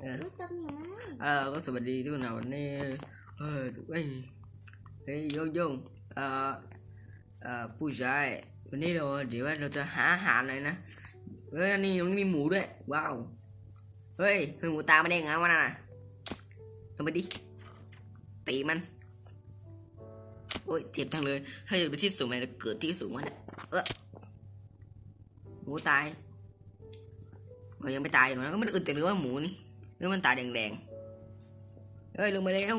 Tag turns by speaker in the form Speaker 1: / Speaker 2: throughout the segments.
Speaker 1: เออ
Speaker 2: รู้จักหนูนะ
Speaker 1: เออก็สวัสดีทุกคนนะวันนี้เออเฮ้ยเฮ้ยโยงโยงเอ่อเอ่อผู้ชายวันนี้เราเดี๋ยวว่าเราจะหาอาหารหน่อยนะเฮ้ยอันนี้มันมีหมูด้วยว้าวเฮ้ยเฮ้ยหมูตามมาได้ไงวะน่ะลงไปดิตีมันโอ้ยเจ็บจังเลยถ้าอยู่ไปที่สูงมันจะเกิดที่สูงวะเนี่ยเออหมูตายเฮ้ยยังไม่ตายอยู่นะก็มันอึดจังเลยว่าหมูนี่ เฮ้ยมันตาแดงๆเฮ้ยลงมาแล้ว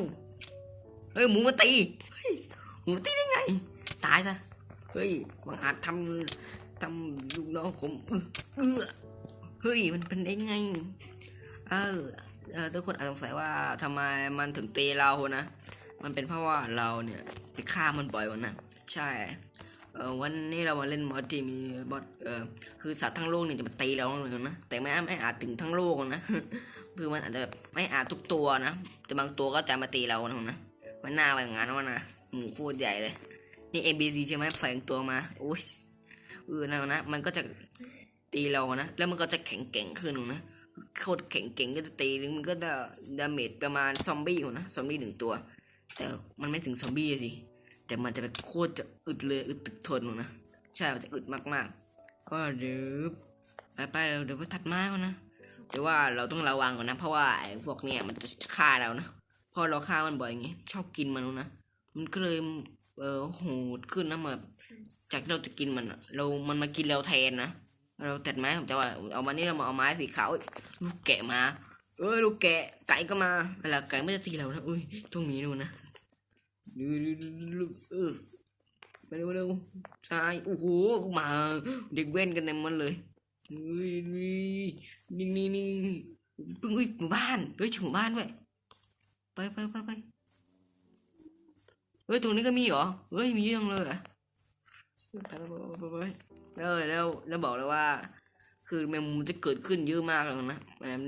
Speaker 1: เฮ้ยหมูมาตีเฮ้ยหมูตีได้ไง ตายซะเฮ้ยบังอาจทำทำลูกน้องผมเออเฮ้ยมันเป็นได้ไงเออเออทุกคนอาจสงสัยว่าทำไมมันถึงตีเรานะมันเป็นเพราะว่าเราเนี่ยไปฆ่ามันบ่อยวันนะใช่เออวันนี้เรามาเล่นมอดที่มีบอสเออคือสัตว์ทั้งโลกเนี่ยจะมาตีเราเลยนะแต่ไม่ไม่อาจถึงทั้งโลกนะ คือมันอาจจะแบบไม่อาจทุกตัวนะ แต่บางตัวก็จะมาตีเรานะนะ มันหน่าไปอย่างนั้นวะนะหมูโคตรใหญ่เลย นี่ ABC ใช่ไหมแฝงตัวมาโอ้ยเออนะนะ มันก็จะตีเรานะ แล้วมันก็จะแข็งแกร่งขึ้นนะ โคตรแข็งแกร่งก็จะตีมันก็จะดาเมจประมาณซอมบี้นะ ซอมบี้หนึ่งตัว แต่มันไม่ถึงซอมบี้สิ แต่มันจะแบบโคตรจะอึดเลยอึดตึกทนนะ ใช่ มันจะอึดมากๆ ก็เดี๋ยวไปไปๆเดี๋ยวเดี๋ยวไปถัดมาก่อนนะ เดี๋ยวว่าเราต้องระวังก่อนนะ เพราะว่าไอ้พวกเนี้ยมันจะฆ่าเรานะพอเราฆ่ามันบ่อยอย่างงี้ชอบกินมันนะมันก็เลยเออโหดขึ้นนะแบบจากที่เราจะกินมันอะเรา มันมากินเราแทนนะเราตัดไม้ผมจะว่าเอามานี่เรามาเอาไม้สีขาวลูกแกะมา เอ้ยลูกแกะไก่ก็มาเวลาไก่ไม่จะตีเรานะเอ้ยต้องนีดูนะดูดูดูเออไปเร็วเร็วซ้ายโอ้โหมา เด็กเว้นกันเต็มมันเลย นี่นี่นี่นี่เพิ่งเฮ้ยหมู่บ้านเฮ้ยถึงหมู่บ้านด้วยไปไปไปไปเฮ้ยตรงนี้ก็มีเหรอเฮ้ยมีเยอะเลยอะไปไปไปไปเออแล้วแล้วบอกเลยว่า คือแมงมุมจะเกิดขึ้นเยอะมากเลยนะ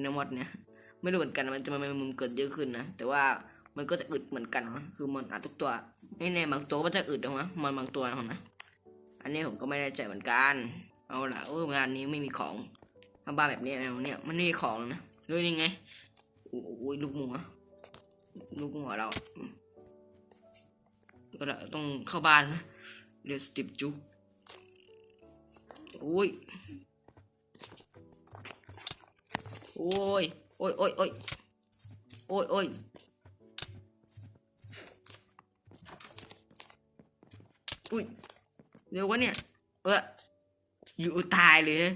Speaker 1: ในมดเนี่ยไม่รู้เหมือนกันมันจะมาแมงมุมเกิดเยอะขึ้นนะแต่ว่ามันก็จะอึดเหมือนกันนะคือมันอาจทุกตัวนี่ในบางตัวมันจะอึดนะมันบางตัวนะอันนี้ผมก็ไม่แน่ใจเหมือนกัน เอาละโอ้งานนี้ไม่มีของมาบ้านแบบนี้แล้วเนี่ยมันไม่มีของนะเฮ้ยนี่ไงโอ้ยลูกหมูอลูกหมูเราก็ละต้องเข้าบ้านนะเดี๋ยวสติปจุกโอ้ยโอ้ยโอ้ยโอ้ยโอ้ยโอ้ยโอ้ยอุ้ยเร็ววะเนี่ยเออ อยู่ตายเลยนะ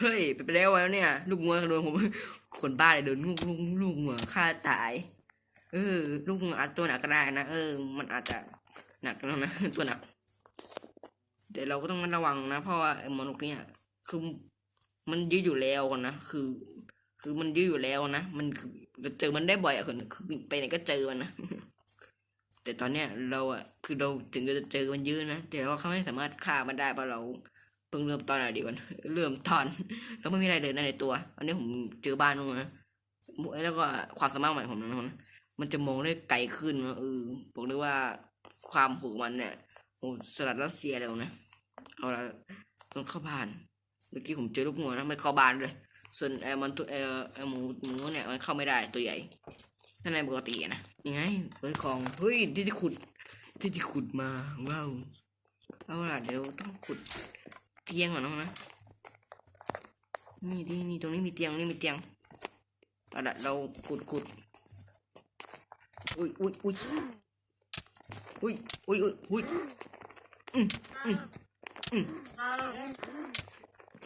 Speaker 1: เฮ้ยไปไปแล้วแล้วเนี่ย ลูกงัวโดนผมคนบ้าเลยโดนลูกลูกลูกงัวฆ่าตาย เออ ลูกงัวอาจตัวหนักก็ได้นะเออ มันอาจจะหนักแล้วนะตัวหนักแต่เราก็ต้องระวังนะเพราะว่าไอ้มนุษย์เนี่ยคือมันยืดอยู่แล้วกันนะคือ คือมันยืดอยู่แล้วนะมันเจอมันได้บ่อยอะคนคือไปไหนก็เจอมันนะแต่ตอนเนี้ยเราอะคือเราถึงจะเจอมันยอะนะแต่ว่าเขาไม่สามารถฆ่ามันได้เพราะเรา พิ่งเริ่มตอนไหนดีกันเริ่มตอนเราไม่มีอะไรเลยในตัวอันนี้ผมเจอบ้านนู้นนะแล้วก็ความสามารถใหม่ผมนะมันจะมองได้ไกลขึ้นนะเออบอกเลยว่าความผูกมันเนี่ยโอ้สลัดรัสเซียแล้วนะเอาละต้องเข้าบ้าน เมื่อกี้ผมเจอลูกงัวนะมันเข้าบ้านเลย ส่วนไอ้มันตัวไอ้หมูหมูเนี่ยมันเข้าไม่ได้ตัวใหญ่ถ้าในปกตินะยังไงเฮ้ยของเฮ้ยที่ที่ขุดที่ที่ขุดมาว้าวเอาล่ะเดี๋ยวต้องขุด เตียงก่อนนะนี่นี่นี่ตรงนี้มีเตียงนี่มีเตียงเอาละเราขุดขุดอุ้ยอุ้ยอุ้ยอุ้ยอุ้ยอุ้ยอืมอืมอืม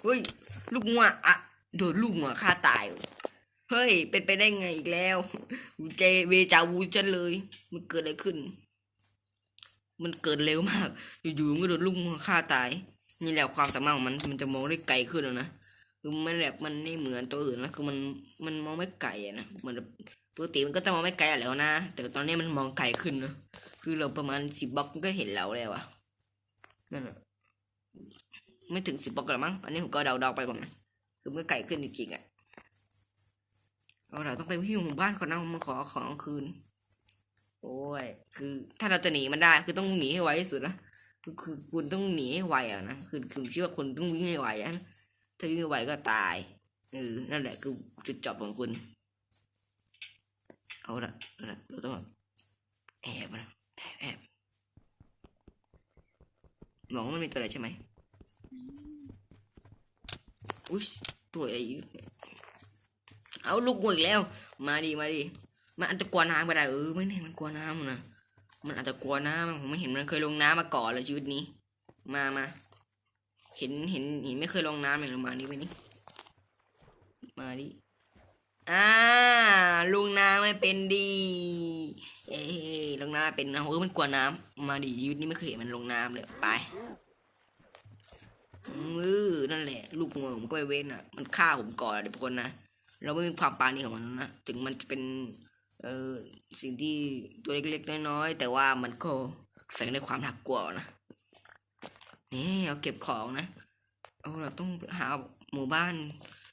Speaker 1: เฮ้ยลูกงัวอะโดนลูกงัวฆ่าตายเฮ้ย เป็นไปได้ไงอีกแล้วเจเวจาวูจันเลย มันเกิดอะไรขึ้น มันเกิดเร็วมาก อยู่ๆมันก็โดนลูกงัวฆ่าตาย นี่แหละความสามารถของมันมันจะมองได้ไกลขึ้นแล้วนะคือมันแบบมันไม่เหมือนตัวอื่นนะคือมันมันมองไม่ไกลอะนะเหมือนปกติมันก็จะมองไม่ไกลอะแล้วนะแต่ตอนนี้มันมองไกลขึ้นนะคือเราประมาณสิบบล็อกก็เห็นเราแล้วอะนั่นอะไม่ถึงสิบบล็อกหรอกมั้งอันนี้ผมก็เดาๆไปก่อนนะคือมันไกลขึ้นจริงๆอะเอาเราต้องไปที่หมู่บ้านก่อนนะมาขอของคืน โอ้ย คือถ้าเราจะหนีมันได้ คือต้องหนีให้ไวที่สุดนะ คือคุณต้องหนีให้ไวอะนะคือคือเชื่อคุณต้องวิ่งให้ไวอะถ้าวิ่งไวก็ตายเออนั่นแหละคือจุดจบของคุณ เอาละเอาละเราต้องแอบนะแอบแอบมองมันมีตัวอะไรใช่ไหมอุ้ยตัวอะไรอีกเนี่เอาลูกงูอีกแล้ว มาดิมาดิมันอาจจะกลัวน้ำก็ได้เออไม่แน่มันกลัวน้ำนะ มันอาจจะกลัวน้ำผมไม่เห็นมันเคยลงน้ำมาก่อนเลยชีวิตนี้ มามาเห็นเห็นเห็นไม่เคยลงน้ำเลยลงมาดิไปนี่มาดิอ่าลุงน้ำไม่เป็นดีเอ้ยลงน้ำเป็นนะโอ้มันกลัวน้ำมาดิชีวิตนี้ไม่เคยเห็นมันลงน้ำเลยไปมือนั่นแหละ ลูกงูผมก็ไปเว้นอะ มันฆ่าผมก่อนเดี๋ยวทุกคนนะเราไม่มีความปาณีของมันนะถึงมันจะเป็น เออสิ่งที่ตัวเล็กๆน้อยๆแต่ว่ามันก็แฝงด้วยความน่ากลัวนะนี่เอาเก็บของนะเอาเราต้องหาหมู่บ้าน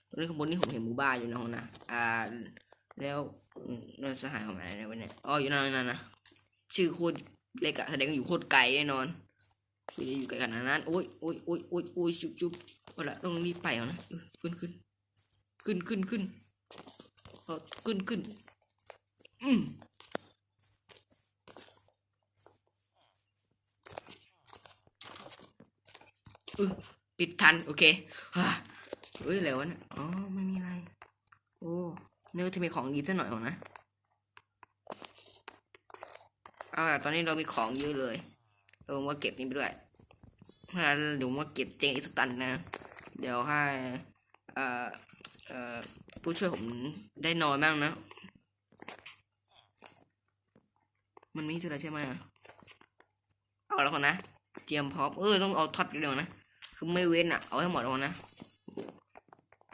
Speaker 1: ตรงนี้ข้างบนนี่ผมเห็นหมู่บ้านอยู่นะฮะนะอ่า แล้วอืมแล้วสหายของอะไรนะวะเนี่ยอ๋ออยู่นั่นนั่นนะชื่อโคตรเล็กอะแสดงว่าอยู่โคตรไกลแน่นอนคืออยู่ไกลขนาดนั้นโอ้ยโอ้ยโอ้ยโอ้ยโอ้ยชุบชุบเอาละต้องรีบไปเอานะขึ้นขึ้นขึ้นขึ้นขึ้นขึ้นขึ้น ปิดทัน โอเคฮ่าเฮ้ยอะไรวะเนี่ยอ๋อ ไม่มีอะไร โอ้เนึกว่าจะมีของดีสักหน่อยหรอนะเอาล่ะตอนนี้เรามีของเยอะเลยเราว่าเก็บนี่ไปด้วยถ้าเดี๋ยวว่าเก็บเจงอีกสกตันนะ เดี๋ยวให้ เอ่อ เอ่อ ผู้ช่วยผมได้นอนบ้างนะ มันมีเท่าไรใช่ไหมเอาแล้วคนนะเตรียมพร้อมเออต้องเอาท็อตเดียวนะคือไม่เว้นอะเอาให้หมดแล้วนะ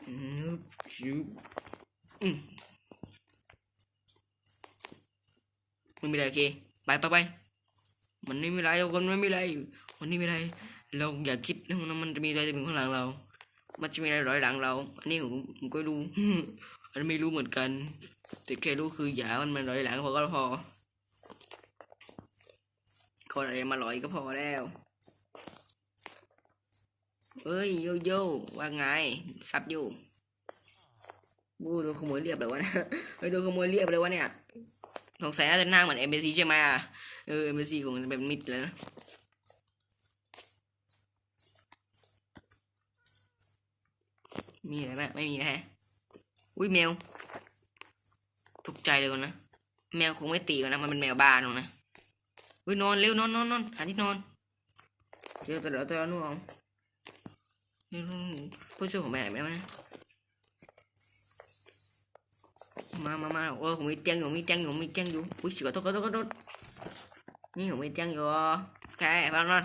Speaker 1: อืมชิวอืมไม่มีอะไรโอเคไปไปไปมันไม่มีอะไรทุกคนไม่มีอะไรมันไม่มีอะไร เราอย่าคิดนะมันจะมีอะไรจะเป็นข้างหลังเรา มันจะมีอะไรร้อยหลังเราอันนี้ผมผมก็รู้อันนี้ไม่รู้เหมือนกัน แต่แค่รู้คืออย่ามันมันร้อยหลังพอก็พอ คนอะไรมาร้อยก็พอแล้วเอ้ยโยโย่ว่าไงซับอยู่บูโดนขโมยเรียบเลยวะเนี่ยเฮ้ยโดนขโมยเรียบเลยวะเนี่ยสงสัยน่าจะหน้าเหมือนเอ็มบีซีใช่ไหมอะเออเอ็มบีซีของมันเป็นมิดเลยนะมีอะไรไหมไม่มีนะฮะอุ้ยแมวตกใจเลยก่อนนะ แมวคงไม่ตีกันนะ มันเป็นแมวบ้านหรอกนะ อุ้ยนอนเร็วนอนนอนนอนหาที่นอนเดี๋ยวแต่เดี๋ยวแต่ละนู่นเอาเดี๋ยวผู้ช่วยผมไปไหนไม่ได้วะมามามาโอ้ผมมีเตียงอยู่มีเตียงอยู่มีเตียงอยู่อุ้ยขอโทษขอโทษขอโทษนี่ผมมีเตียงอยู่โอเคฟังนอน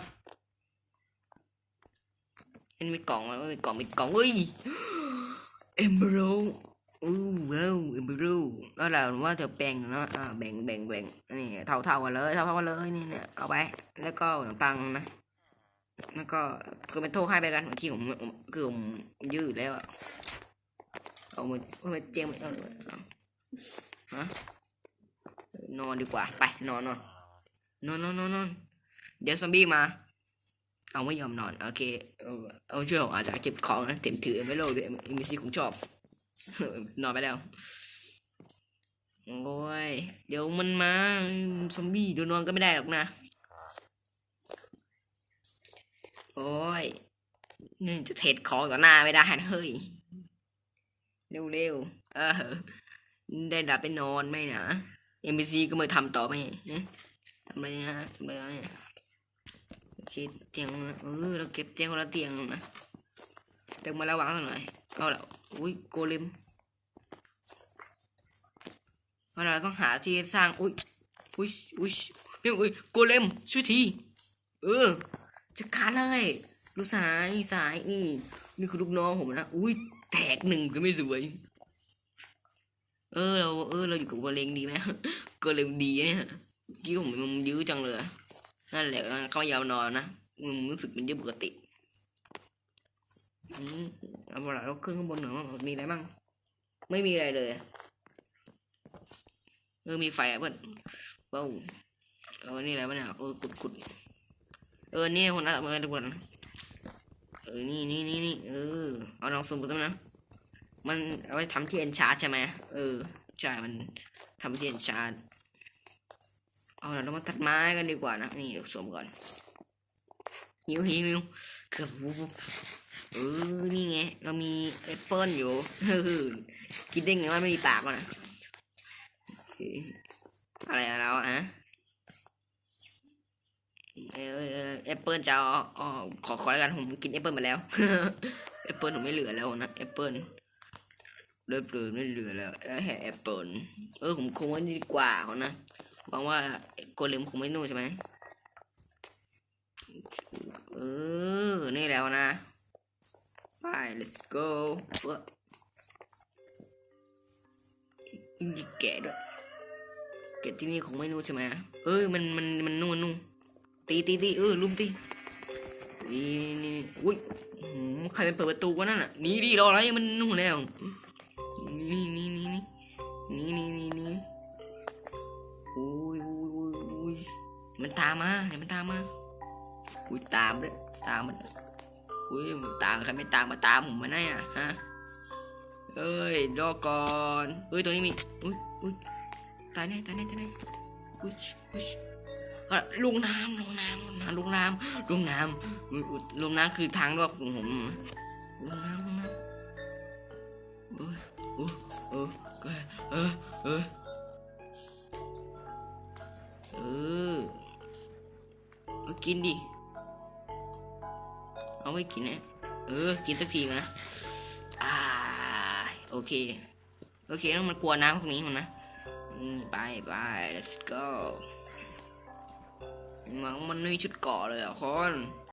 Speaker 1: มันมีกล่องมันมีกล่องมีกล่องเฮ้ยเอมเบอร์ อู้ว้าวเอมบอร์ก็เราว่าจะแบ่งเนาะอ่าแบ่งแบ่งแบ่งนี่เท่าเท่ากันเลยเท่าเท่ากันเลยนี่เนี่ยเอาไปแล้วก็ขนมปังนะแล้วก็คือเป็นโทษให้ไปกันเมื่อกี้ผมคือผมยืดแล้วอะเอามาเอามาเจมเออฮะนอนดีกว่าไปนอนนอนนอนนอนนอนนอนเดี๋ยวซอมบี้มา เอาไม่ยอมนอนโอเคเอาเอาช่วยผมอาจจะเจ็บของนะเต็มถือไม่โลดด้วยมีซีผมชอบ นอนไปแล้ว โอ้ย เดี๋ยวมันมาซอมบี้เดี๋ยวนอนก็ไม่ได้หรอกนะ โอ้ยนี่จะเทรดของต่อหน้าไม่ได้นะเฮ้ย เร็วๆ เออ ได้ดับไปนอนไหมนะเอ็มบีซีก็มาทำต่อไหมทำอะไรนะทำอะไรเนี่ยโอเคเตียงเออเราเก็บเตียงคนละเตียงนะเตียงมาแล้ววางหน่อยเอาและ อุ้ยโกเลมเอาต้องหาที่สร้างอุ้ยอุ้ยอุ้ยเนี่อุ้ยโกเลมช่วยทีเออจัดการเลยลูกสายสายนี่นี่คือลูกน้องผมนะอุ้ยแตกหนึ่งก็ไม่สวย เออเราเออเราอยู่กับกเลงดีไหมกเลงดีเนี่ยกี้ผมมันยื้อจังเลยนั่นแหละเขาไม่ยอมนอนนะมึงรู้สึกมันยื้อปกติ เอาละเราขึ้นข้างบนหน่อยว่ามีอะไรบ้าง ไม่มีอะไรเลยเออมีไฟอะเพื่อนว้าวเออนี่อะไรบ้างเนี่ยเออขุดขุดเออนี่คนละเมื่อทุกคนเออนี่นี่นี่นี่เออเอาลองสุ่มดูตั้งนะมันเอาไว้ทำที่เอ็นชาร์ใช่ไหมเออใช่มันทำทียนชาร์เอาเราต้องมาตัดไม้กันดีกว่านะนี่สวมก่อนหิวหิวหิวเกือบวูบ เออนี่ไง เรามีแอปเปิลอยู่คิดได้ไงว่าไม่มีปากวะนะอะไรอะเราอะฮะเออแอปเปิลจะออขอขอแล้วกันผมกินแอปเปิลมาแล้วแอปเปิลผมไม่เหลือแล้วนะแอปเปิลเริ่มเลือไม่เหลือแล้วเออแอปเปิลเออผมคงไว้ดีกว่าเขานะหวังว่าโกเลมคงไม่นู่นใช่ไหมเออนี่แล้วนะ Fine let's go มีแกะด้วย แกะที่นี่คงไม่นู่ใช่ไหมเอ้ยมันมันมันนู่นนู่ตีตีตีเออลุมตีนี่นี่อุ้ยใครเป็นเปิดประตูวะนั่นน่ะนี่ดิรออะไรมันนู่นแล้วนี่นี่นี่นี่นี่นี่นี่อุ้ยอุ้ยอุ้ยอุ้ยมันตามมาเดี๋ยวมันตามมาอุ้ยตามเลยตามมัน อุ้ยมันตามใครไม่ตามมาตามผมมาแน่อะฮะเอ้ยรอก่อนเอ้ยตัวนี้มีอุ้ยอุ้ยตายแน่ตายแน่ตายแน่อุ้ยอุ้ยลงน้ำลงน้ำลงน้ำลงน้ำลงน้ำลงน้ำคือทางรอดของผมลงน้ำลงน้ำเอ้ยออเออเออเออเออเออกินดิ เอาไม่กินนะเออ กินสักทีนะอ่าโอเค โอเคต้องมันกลัวน้ำพวกนี้มันนะไปไป let's go มันมันไม่มีชุดเกาะเลยอะคน